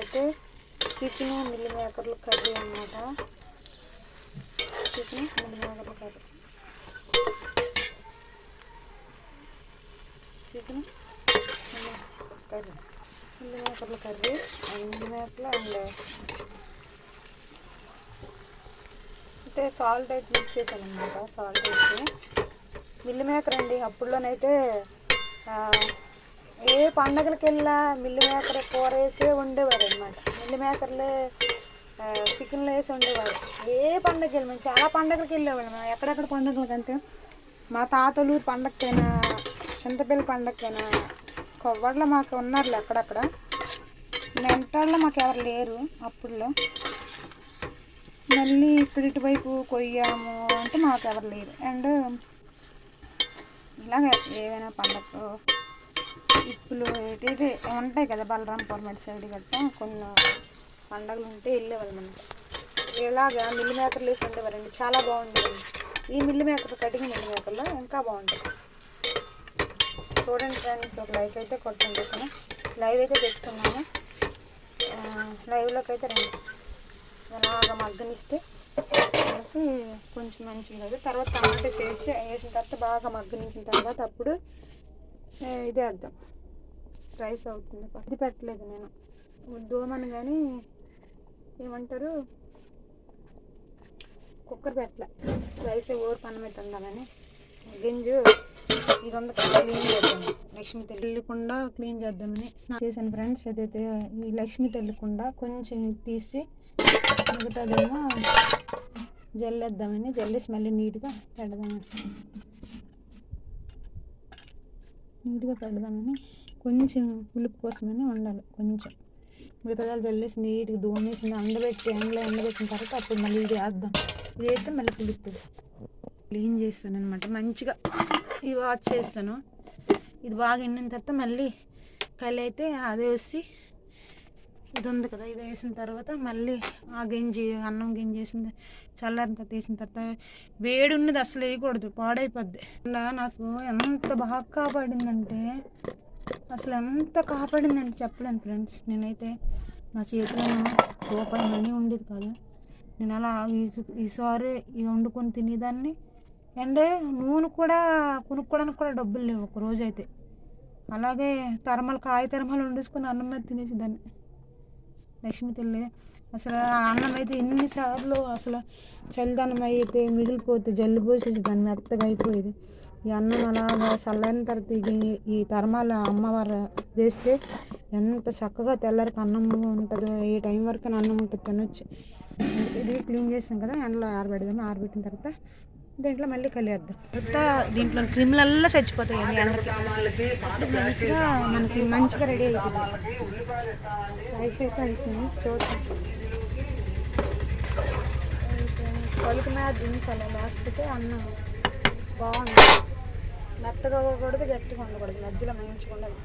అయితే చికెన్ మిల్లి మేకర్లు కర్రీ అన్నమాట. చికెన్ మిల్లి మేకర్లు కర్రీ. చికెన్ కర్రీ మిల్లి మేకర్ల కర్రీ మిల్లి మేకర్లు అండ్ అయితే సాల్ట్ అయితే మిక్స్ చేశాను అనమాట సాల్ట్ వేసి మిల్లి మేకర్ అండి అప్పుడులోనైతే ఏ పండగలకి వెళ్ళా మిల్లి మేకర్ కూర వేసే ఉండేవారు అనమాట మిల్లి మేకర్లే చికెన్లో వేసి ఉండేవారు. ఏ పండగకి వెళ్ళి మేము చాలా పండగలకి వెళ్ళేవాళ్ళం మేము ఎక్కడెక్కడ పండగలకి అంటే మా తాతలు పండగకైనా చింతపల్లి పండగకైనా కొవ్వట్లో మాకు ఉన్నారులే అక్కడక్కడ. మెంటాల్లో మాకు ఎవరు లేరు అప్పుడులో. మళ్ళీ ఇక్కడ ఇటువైపు కొయ్యాము అంటే మాకు ఎవరు లేరు. అండ్ ఇలాగ ఏవైనా పండగ ఇప్పుడు ఏంటి ఉంటాయి కదా బలరాంపురం అటు సైడ్ గట్ట కొన్ని పండగలు ఉంటే వెళ్ళేవాళ్ళు మనం. ఇలాగా మిల్లి మేకర్లు వేసి ఉండేవారండి చాలా బాగుండేది. ఈ మిల్లి మేకర్ కటింగ్ మిల్లి మేకర్లో ఇంకా బాగుంటుంది చూడండి ఫ్రెండ్స్ ఒక లైక్ అయితే కొట్టండి లైవ్ అయితే పెట్టుకున్నాను. లైవ్లోకి అయితే రండి. అలాగా మగ్గనిస్తే మనకి కొంచెం మంచిగా తర్వాత టమాటోస్ వేసి వేసిన తర్వాత బాగా మగ్గనించిన తర్వాత అప్పుడు ఇదే వేద్దాం రైస్ అవుతుంది. ఇది పెట్టలేదు నేను. దోమను కానీ ఏమంటారు? కుక్కర్ పెట్టలే. రైస్ ఓరు పని మీద ఉండాలని. గింజు ఇది ఉంది కదా క్లీన్ చేద్దాం. లక్ష్మి తెల్లకుండా క్లీన్ చేద్దామని. చేశాను ఫ్రెండ్స్ అదైతే ఈ లక్ష్మి తెల్లకుండా కొంచెం తీసి మిగతాదేమో జల్లేద్దామని జల్లేసి మళ్ళీ నీట్గా పెడదామని. నీట్గా పెడదామని కొంచెం పులుపు కోసమని ఉండాలి కొంచెం. మిగతాదాలు చల్లేసి నీట్గా దూమేసి ఎండబెట్టి ఎండలో ఎండబెట్టిన తర్వాత అప్పుడు మళ్ళీ ఇది వేద్దాం. ఇది అయితే మళ్ళీ పులుపుతుంది క్లీన్ చేస్తాను అనమాట మంచిగా ఇది వాష్ చేస్తాను. ఇది బాగా ఎండిన తర్వాత మళ్ళీ కళ్ళు అయితే అదే వచ్చి ఇది ఉంది కదా ఇది వేసిన తర్వాత మళ్ళీ ఆ గింజి అన్నం గింజి వేసింది చల్లారిన తర్వాత వేసిన తర్వాత వేడి ఉన్నది అసలు వేయకూడదు పాడైపోద్ది. అలా నాకు ఎంత బాగా కాపాడిందంటే అసలు ఎంత కాపాడిందని చెప్పలేను ఫ్రెండ్స్ నేనైతే నా చేతిలో రూపాయి మనీ ఉండేది కాదు. నేను అలా ఈ- ఈసారి ఇవి వండుకొని తినేదాన్ని. అండ్ నూనె కూడా కొనుక్కోవడానికి కూడా డబ్బులు లేవు ఒక రోజు అయితే అలాగే తరమలు కాయ తరమలు వండేసుకొని అన్నం మీద తినేసేదాన్ని. లక్ష్మి తల్లి అసలు అన్నం అయితే ఎన్నిసార్లు అసలు చలిదనం అయితే మిగిలిపోతే జల్లు పోసేసి దాన్ని మెత్తగా అయిపోయేది. ఈ అన్నం అలాగా చల్లైన తర్వాత ఇది ఈ తరమాల అమ్మవారు వేస్తే ఎంత చక్కగా తెల్లరికి అన్నం ఉంటుందో ఏ టైం వరకు అన్నం ఉంటుంది తినొచ్చు. ఇది క్లీన్ చేసాం కదా ఎండలో ఆరబెడదాం ఆరబెట్టిన తర్వాత దీంట్లో మళ్ళీ కలియేద్దాం. తర్వాత దీంట్లో క్రిములల్లా చచ్చిపోతాయండి ఎండకి మంచిగా మనకి మంచిగా రెడీ అవుతుంది రైస్ అయితే అయిపోయింది చూద్దాం. పలుకు మీద దించాలి లేకపోతే అన్నం బాగుంది మెత్తగా ఉండకూడదు గట్టిగా ఉండకూడదు. మధ్యలో మంచిగా ఉండాలి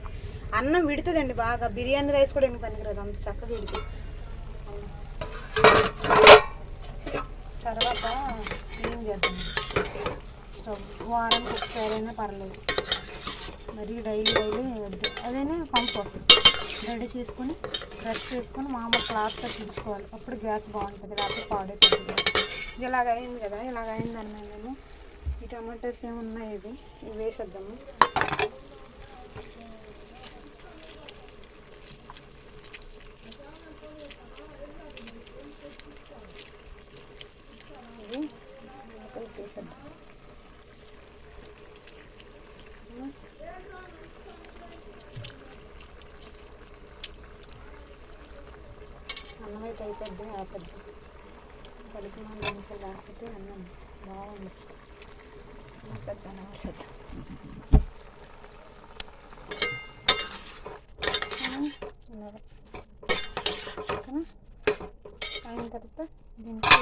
అన్నం విడుతుందండి బాగా. బిర్యానీ రైస్ కూడా ఏమి పనికిరాదు అంత చక్కగా విడుతుంది తర్వాత చేద్దాం. స్టవ్ వారానికి ఒకసారైనా పర్లేదు. మరి డైలీ డైలీ వద్దు. అదేనే కంఫర్ట్ రెడీ చేసుకొని బ్రష్ చేసుకొని మామూలు క్లాత్తో తీసుకోవాలి అప్పుడు గ్యాస్ బాగుంటుంది. లేకపోతే పాడైపోతుంది. ఇది ఇలాగ అయింది కదా ఇలాగ అయిందన్న మేము ఈ టమాటాస్ ఏమున్నాయి ఇది ఇవి వేసేద్దాము. అన్నం అయితే అయిపోద్ది ఆపద్ది కడుపు నిమిషాలు లేకపోతే అన్నం బాగుంది పెద్ద అన్నం అయిన తర్వాత దీనికి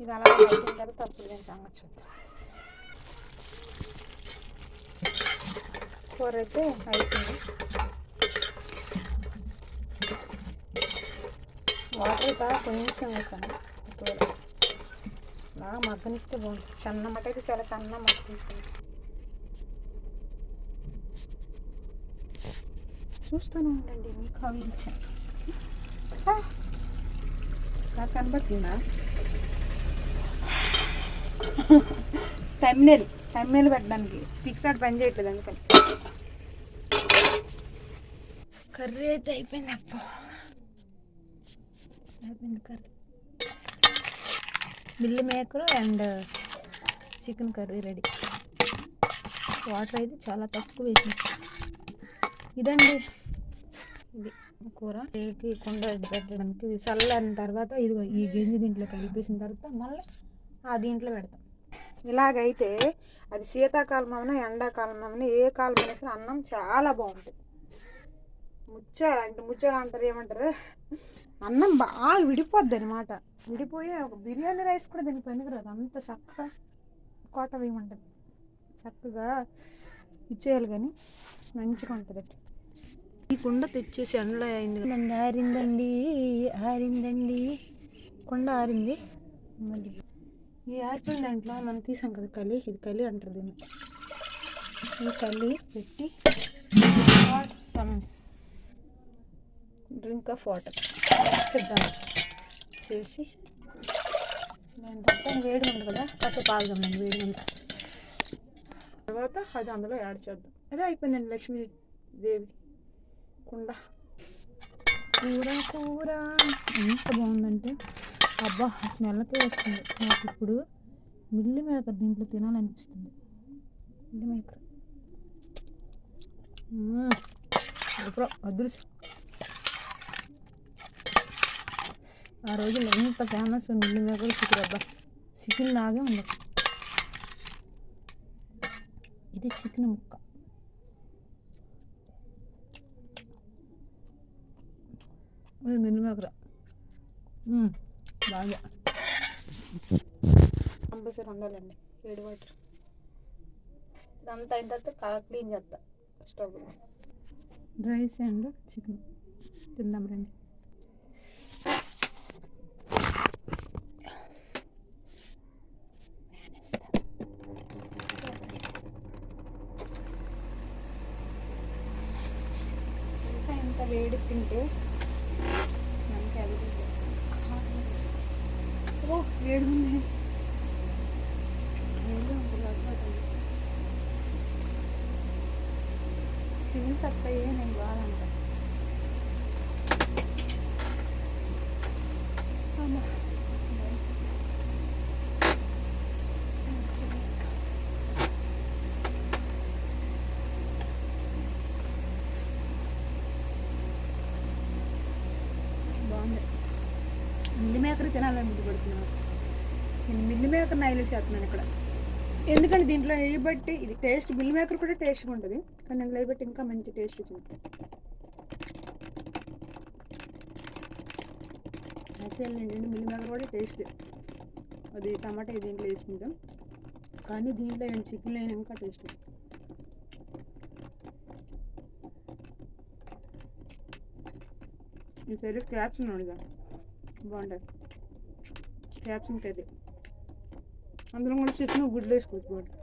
ఇది అలా అయిన తర్వాత అప్పుడు నేను సంగతి చూద్దాం. కూర అయితే అయిపోయింది. వాటర్ బాగా కొంచెం వేసాను కూర బాగా మగ్గనిస్తే బాగుంటుంది. సన్న మట అయితే చాలా సన్న మగ్గ తీసుకుని చూస్తూనే ఉండండి మీకు అవి ఇచ్చాను నాకు కనబడుతుందా? తమ్మినేలు తమ్మినేలు పెట్టడానికి. పిక్సాడ్ పని చేయట్లేదు అందుకని. కర్రీ అయితే అయిపోయింది అప్ప. అయిపోయింది కర్రీ మిల్లి మేకలు and chicken curry ready. Water అయితే చాలా తక్కువ వేసింది ఇదండి. ఇది కూర. ఏకి కుండ పెట్టడానికి ఇది చల్లారిన తర్వాత ఇది ఈ గింజ దీంట్లో కలిపేసిన తర్వాత మళ్ళీ ఆ దీంట్లో పెడతాం. ఇలాగైతే అది శీతాకాలం అవనా ఎండాకాలం అవనా ఏ కాలం అయినా సరే అన్నం చాలా బాగుంటుంది. ముచ్చాలంటే అంటే అంటారు ఏమంటారు? అన్నం బాగా విడిపోద్ది అనమాట విడిపోయి ఒక బిర్యానీ రైస్ కూడా దీనికి పనికిరాదు అంత చక్కగా కోట వేయమంటుంది. చక్కగా ఇచ్చేయాలి కానీ మంచిగా ఉంటుంది. ఈ కుండ తెచ్చేసి ఎండలో అయింది. ఆరిందండి ఆరిందండి. కుండ ఆరింది. మళ్ళీ ఈ ఆరిపోయిన దాంట్లో మనం తీసాం కదా కలి. ఇది కలి అంటారు దీన్ని. ఈ కలి పెట్టి డ్రింక్ ఆఫ్ వాటర్. చేద్దాం. చేసి నేను తర్వాత వేడి ఉంది కదా కాసేపు ఆగుదాం నేను వేడి ఉంది తర్వాత అది అందులో యాడ్ చేద్దాం. అదే అయిపోయిందండి లక్ష్మీదేవి కుండ. కూర కూర. ఎంత బాగుందంటే అబ్బా స్మెల్కే వస్తుంది. నాకు ఇప్పుడు మిల్లి మేకర్ దీంట్లో తినాలనిపిస్తుంది. Meal maker. ఇప్పుడు అదృష్టం. ఆ రోజుల్లో ఎంత ఫేమస్ మిల్లి మేకర్ చికెన్ అబ్బా చికెన్ లాగే ఉంది. ఇది చికెన్ ముక్క. అది మిల్లి మేకర్. బాగా. కంపల్సరీ ఉండాలండి. వేడి వాటర్ ఇదంతా అయిన తర్వాత క్లీన్ చేస్తా. స్టవ్. Rice and chicken. తిందాం రండి ఇంకా ఇంత వేడి తింటే మనకి అది ఓ వేడి ఉంది. చిన్న సత్తయ్యే నేను బాగాలంట బాగుంది మాత్రం తినాలని ముందు పడుతున్నాను నేను మిల్లి మేకర్ నైలు చేస్తున్నాను ఇక్కడ. ఎందుకంటే దీంట్లో వేయబట్టి ఇది టేస్ట్ మిల్ మేకర్ కూడా టేస్ట్గా ఉంటుంది కానీ అందులో వేయబట్టి ఇంకా మంచి టేస్ట్ వచ్చింది. యాక్చువల్ ఏంటంటే మిల్లి మేకర్ కూడా టేస్ట్. అది టమాటా దీంట్లో వేసుకుంటాం. కానీ దీంట్లో చికెన్ అయినా ఇంకా టేస్ట్ వస్తుంది. ఈ సైడ్ ఉన్నాడు కదా బాగుంటుంది క్యాప్సిన్ కర్రీ అందులో కూడా చికెన్ గుడ్లు వేసుకోవచ్చు